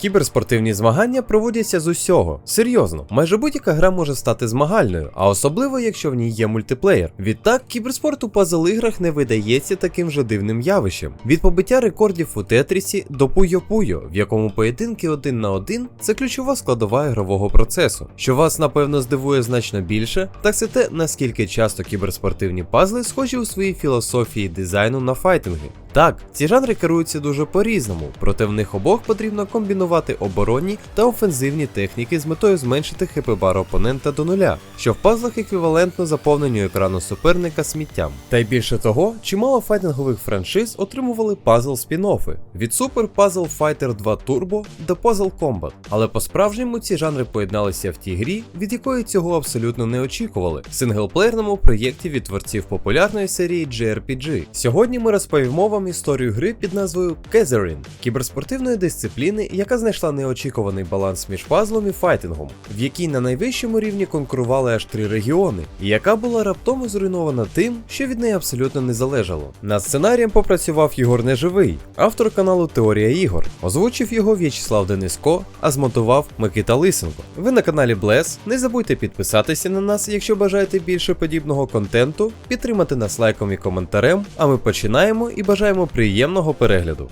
Кіберспортивні змагання проводяться з усього. Серйозно, майже будь-яка гра може стати змагальною, а особливо якщо в ній є мультиплеєр. Відтак, кіберспорт у пазл-іграх не видається таким же дивним явищем. Від побиття рекордів у Тетрісі до Пуйо-Пуйо, в якому поєдинки один на один це ключова складова ігрового процесу. Що вас напевно здивує значно більше, так це те, наскільки часто кіберспортивні пазли схожі у своїй філософії дизайну на файтинги. Так, ці жанри керуються дуже по-різному, проте в них обох потрібно комбінувати оборонні та офензивні техніки з метою зменшити хп бар опонента до нуля, що в пазлах еквівалентно заповненню екрану суперника сміттям. Та й більше того, чимало файтингових франшиз отримували пазл спін-оффи від Super Puzzle Fighter 2 Turbo до Puzzle Combat. Але по-справжньому ці жанри поєдналися в тій грі, від якої цього абсолютно не очікували в синглплеєрному проєкті від творців популярної серії JRPG. Сьогодні ми розповімо вам історію гри під назвою Catherine, кіберспортивної дисципліни, яка знайшла неочікуваний баланс між пазлом і файтингом, в якій на найвищому рівні конкурували аж три регіони, і яка була раптово зруйнована тим, що від неї абсолютно не залежало. Над сценарієм попрацював Єгор Неживий, автор каналу Теорія ігор. Озвучив його В'ячеслав Дениско, а змонтував Микита Лисенко. Ви на каналі Блес. Не забудьте підписатися на нас, якщо бажаєте більше подібного контенту, підтримати нас лайком і коментарем. А ми починаємо і бажаємо приємного перегляду.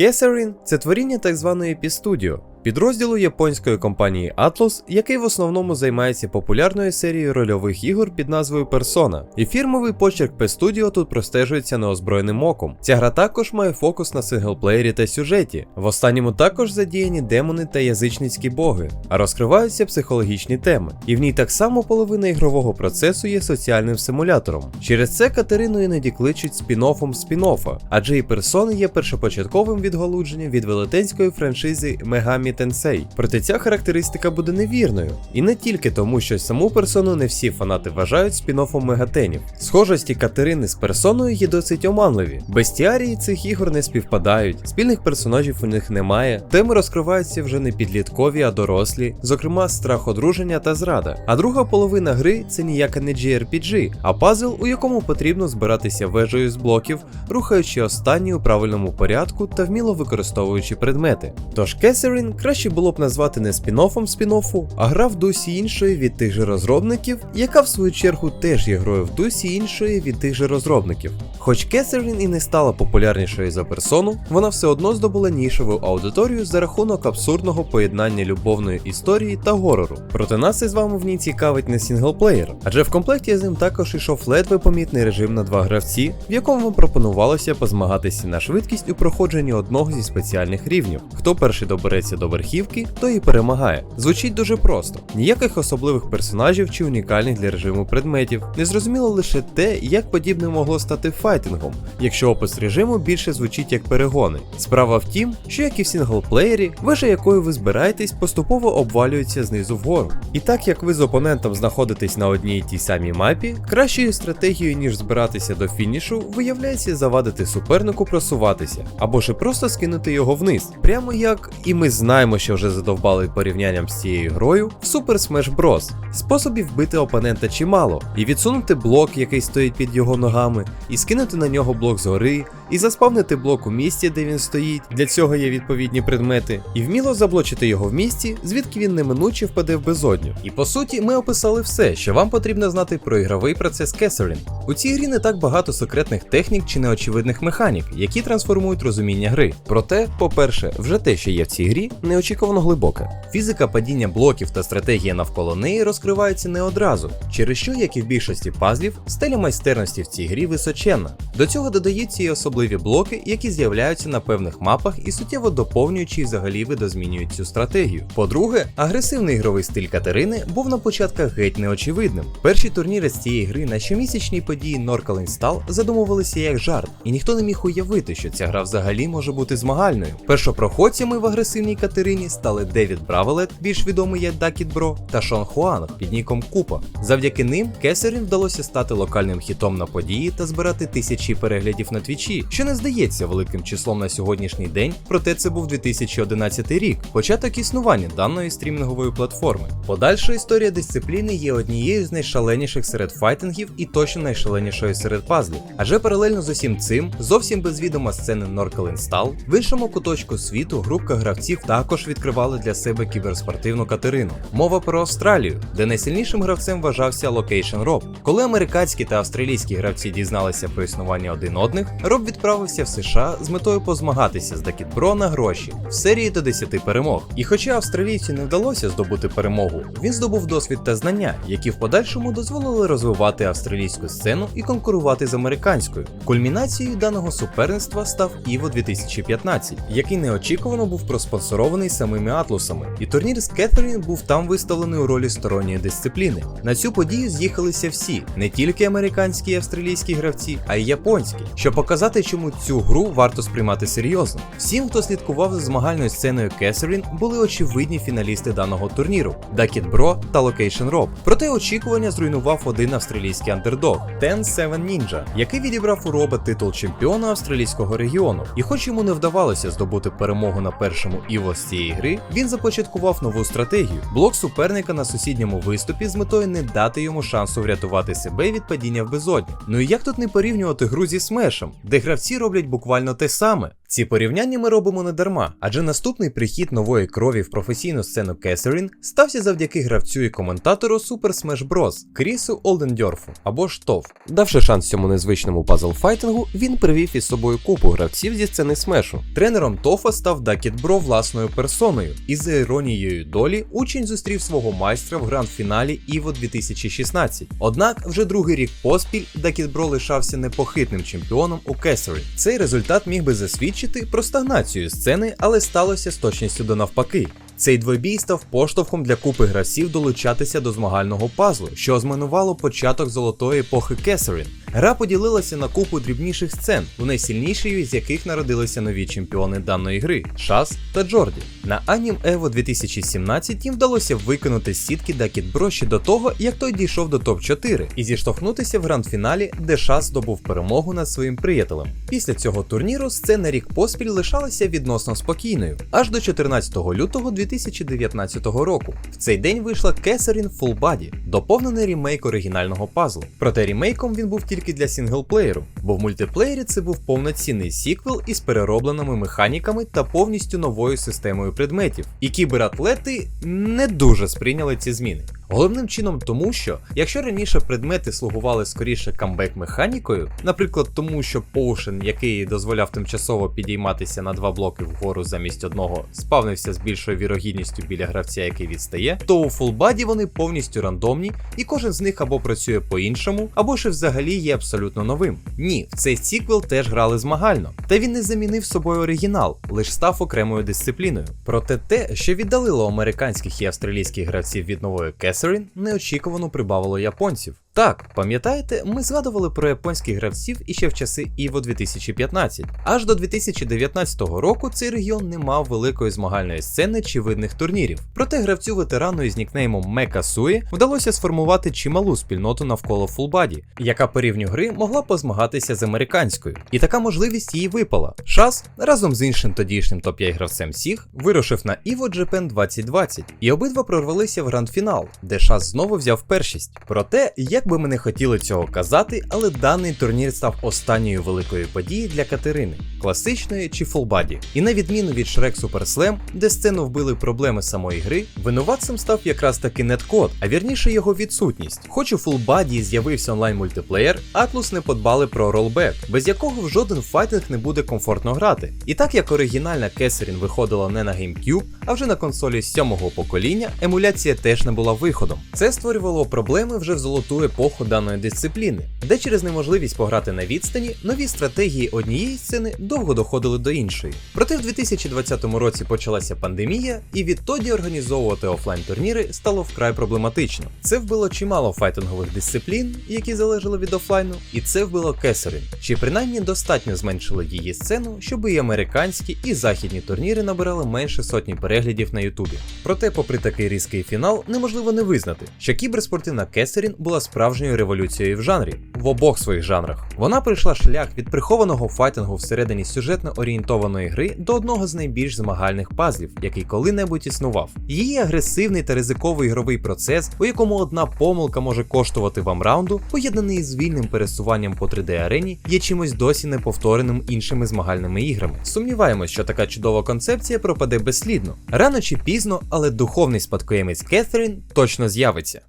Kesserin – це творіння так званої P-Studio, підрозділу японської компанії Atlus, який в основному займається популярною серією рольових ігор під назвою Persona. І фірмовий почерк P-Studio тут простежується неозброєним оком. Ця гра також має фокус на синглплеєрі та сюжеті. В останньому також задіяні демони та язичницькі боги, а розкриваються психологічні теми. І в ній так само половина ігрового процесу є соціальним симулятором. Через це Катерину іноді кличуть спін-оффом спін-оффа, адже і персони є першопочатковим відгалудженням від велетенської франшизи Megami Tensei. Проте ця характеристика буде невірною. І не тільки тому, що саму персону не всі фанати вважають спін-оффом мегатенів. Схожості Катерини з персоною є досить оманливі. Бестіарії цих ігор не співпадають, спільних персонажів у них немає, теми розкриваються вже не підліткові, а дорослі, зокрема страх одруження та зрада. А друга половина гри це ніяка не JRPG, а пазл, у якому потрібно збиратися вежею з блоків, рухаючи останні у правильному порядку та вміло використовуючи предмети. Тож Кесерін краще було б назвати не спін-оффом спін-оффу, а гра в дусі іншої від тих же розробників, яка в свою чергу теж є грою в дусі іншої від тих же розробників. Хоч Кесерін і не стала популярнішою за персону, вона все одно здобула нішеву аудиторію за рахунок абсурдного поєднання любовної історії та горору. Проте нас із вами в ній цікавить не сінглплеєр, адже в комплекті з ним також ішов ледве помітний режим на два гравці, в якому вам пропонувалося позмагатися на швидкість у проходженні одного зі спеціальних рівнів. Хто перший добереться до верхівки, той і перемагає. Звучить дуже просто: ніяких особливих персонажів чи унікальних для режиму предметів. Незрозуміло лише те, як подібне могло стати файтингом, якщо опис режиму більше звучить як перегони. Справа в тім, що як і в сінглплеєрі, вежа якою ви збираєтесь, поступово обвалюється знизу вгору. І так як ви з опонентом знаходитесь на одній тій самій мапі, кращою стратегією, ніж збиратися до фінішу, виявляється завадити супернику просуватися, або ж просто скинути його вниз. Прямо як і ми знаємо, що вже задовбали порівнянням з цією грою в Super Smash Bros. Способів вбити опонента чимало, і відсунути блок, який стоїть під його ногами, і скинути на нього блок згори, і заспавнити блок у місці, де він стоїть. Для цього є відповідні предмети, і вміло заблочити його в місці, звідки він неминуче впаде в безодню. І по суті, ми описали все, що вам потрібно знати про ігровий процес Кесерін. У цій грі не так багато секретних технік чи неочевидних механік, які трансформують розуміння гри. Проте, по-перше, вже те, що є в цій грі, неочікувано глибоке. Фізика падіння блоків та стратегія навколо неї розкриваються не одразу, через що, як і в більшості пазлів, стеля майстерності в цій грі височенна. До цього додаються і особливі блоки, які з'являються на певних мапах і суттєво доповнюючи і взагалі видозмінюють цю стратегію. По-друге, агресивний ігровий стиль Катерини був на початках геть неочевидним. Перші турніри з цієї гри на щомісячній події Норкал Install задумувалися як жарт, і ніхто не міг уявити, що ця гра взагалі може бути змагальною. Першопроходцями в агресивній Катерині Катерині стали Девід Бравелет, більш відомий як Дакіт Бро, та Шон Хуанг під ніком Купа. Завдяки ним Кесарін вдалося стати локальним хітом на події та збирати тисячі переглядів на твічі, що не здається великим числом на сьогоднішній день, проте це був 2011 рік, початок існування даної стрімінгової платформи. Подальша історія дисципліни є однією з найшаленіших серед файтингів і точно найшаленішою серед пазлів. Адже паралельно з усім цим, зовсім без відома сцени Install, в іншому куточку світу групка гравців також відкривали для себе кіберспортивну Катерину. Мова про Австралію, де найсильнішим гравцем вважався Location Rob. Коли американські та австралійські гравці дізналися про існування один одних, Роб відправився в США з метою позмагатися з Дакіт Бро на гроші в серії до 10 перемог. І хоча австралійцю не вдалося здобути перемогу, він здобув досвід та знання, які в подальшому дозволили розвивати австралійську сцену і конкурувати з американською. Кульмінацією даного суперництва став Іво 2015, який неочікувано був проспонсорований самими Атлусами, і турнір з Кеттерін був там виставлений у ролі сторонньої дисципліни. На цю подію з'їхалися всі, не тільки американські і австралійські гравці, а й японські, щоб показати, чому цю гру варто сприймати серйозно. Всім, хто слідкував за змагальною сценою Кесерін, були очевидні фіналісти даного турніру Дакіт Бро та Location Rob. Проте очікування зруйнував один австралійський андердог Ten Seven Ninja, який відібрав у Роба титул чемпіона австралійського регіону. І хоч йому не вдавалося здобути перемогу на першому іво з цієї гри, він започаткував нову стратегію блок суперника на сусідньому виступі з метою не дати йому шансу врятувати себе від падіння в безодню. Ну і як тут не порівнювати гру зі смешем, де гравці роблять буквально те саме. Ці порівняння ми робимо не дарма, адже наступний прихід нової крові в професійну сцену Кесерін стався завдяки гравцю і коментатору Super Smash Bros. Крісу Олдендьорфу або ж ТОВ. Давши шанс цьому незвичному пазл файтингу, він привів із собою купу гравців зі сцени смешу. Тренером ТОФа став Дакіт Бро власною персоною, і за іронією долі учень зустрів свого майстра в гранд-фіналі Іво 2016. Однак вже другий рік поспіль Дакіт Бро лишався непохитним чемпіоном у Кесерін. Цей результат міг би засвідчити про стагнацію сцени, але сталося з точністю до навпаки. Цей двобій став поштовхом для купи гравців долучатися до змагального пазлу, що ознаменувало початок золотої епохи Кесерін. Гра поділилася на купу дрібніших сцен, у найсильнішій з яких народилися нові чемпіони даної гри Шас та Джорді. На Анім Ево 2017 їм вдалося виконати з сітки Дакіт Бро ще до того, як той дійшов до топ-4 і зіштовхнутися в гранд-фіналі, де Шас здобув перемогу над своїм приятелем. Після цього турніру сцена рік поспіль лишалася відносно спокійною, аж до 14 лютого 2019 року. В цей день вийшла Кесарін Full Body, доповнений ремейк оригінального пазлу. Проте ремейком він був тільки для сінглплеєру, бо в мультиплеєрі це був повноцінний сіквел із переробленими механіками та повністю новою системою предметів. І кібератлети не дуже сприйняли ці зміни. Головним чином тому, що якщо раніше предмети слугували скоріше камбек-механікою, наприклад, тому що поушен, який дозволяв тимчасово підійматися на два блоки вгору замість одного, спавнився з більшою вірогідністю біля гравця, який відстає, то у фулбаді вони повністю рандомні, і кожен з них або працює по-іншому, або ж взагалі є абсолютно новим. Ні, в цей сіквел теж грали змагально, та він не замінив собою оригінал, лише став окремою дисципліною. Проте те, що віддалило американських і австралійських гравців від нової Кесерін, неочікувано прибавило японців. Так, пам'ятаєте, ми згадували про японських гравців іще в часи Іво 2015. Аж до 2019 року цей регіон не мав великої змагальної сцени чи видних турнірів. Проте гравцю ветерану із нікнеймом Мека Суї вдалося сформувати чималу спільноту навколо фулбаді, яка по рівню гри могла позмагатися з американською. І така можливість їй випала. Шас разом з іншим тодішнім топ-5 гравцем всіх вирушив на Іво Japan 2020, і обидва прорвалися в гранд-фінал, де Шас знову взяв першість. Проте, як би ми не хотіли цього казати, але даний турнір став останньою великою подією для Катерини, класичної чи фулбаді. І на відміну від Shrek Super де сцену вбили проблеми самої гри, винуватцем став якраз таки неткод, а вірніше його відсутність. Хоч у фулбаді з'явився онлайн мультиплеєр, Atlus не подбали про ролбек, без якого в жоден файтинг не буде комфортно грати. І так як оригінальна Кесерін виходила не на GameCube, а вже на консолі сьомого покоління, емуляція теж не була виходом. Це створювало проблеми вже в золоту епоху даної дисципліни, де через неможливість пограти на відстані нові стратегії однієї сцени довго доходили до іншої. Проте в 2020 році почалася пандемія, і відтоді організовувати офлайн турніри стало вкрай проблематично. Це вбило чимало файтингових дисциплін, які залежали від офлайну, і це вбило Кесарін, чи принаймні достатньо зменшило її сцену, щоб і американські, і західні турніри набирали менше сотні переглядів на Ютубі. Проте, попри такий різкий фінал, неможливо не визнати, що кіберспортивна Кесарін була справжньою революцією в жанрі в обох своїх жанрах. Вона пройшла шлях від прихованого файтингу всередині сюжетно орієнтованої гри до одного з найбільш змагальних пазлів, який коли-небудь існував. Її агресивний та ризиковий ігровий процес, у якому одна помилка може коштувати вам раунду, поєднаний з вільним пересуванням по 3D арені, є чимось досі неповтореним іншими змагальними іграми. Сумніваємось, що така чудова концепція пропаде безслідно. Рано чи пізно, але духовний спадкоємець Кетherін точно з'явиться.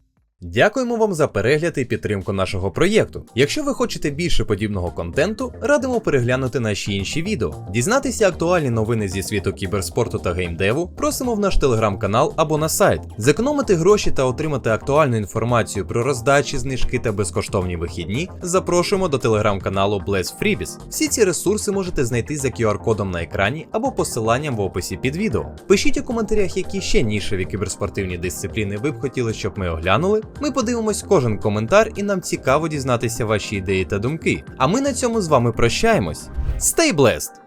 Дякуємо вам за перегляд і підтримку нашого проєкту. Якщо ви хочете більше подібного контенту, радимо переглянути наші інші відео, дізнатися актуальні новини зі світу кіберспорту та геймдеву. Просимо в наш телеграм-канал або на сайт, зекономити гроші та отримати актуальну інформацію про роздачі, знижки та безкоштовні вихідні. Запрошуємо до телеграм-каналу Bless Freebies. Всі ці ресурси можете знайти за QR-кодом на екрані або посиланням в описі під відео. Пишіть у коментарях, які ще нішеві кіберспортивні дисципліни ви б хотіли, щоб ми оглянули. Ми подивимось кожен коментар, і нам цікаво дізнатися ваші ідеї та думки. А ми на цьому з вами прощаємось. Stay blessed!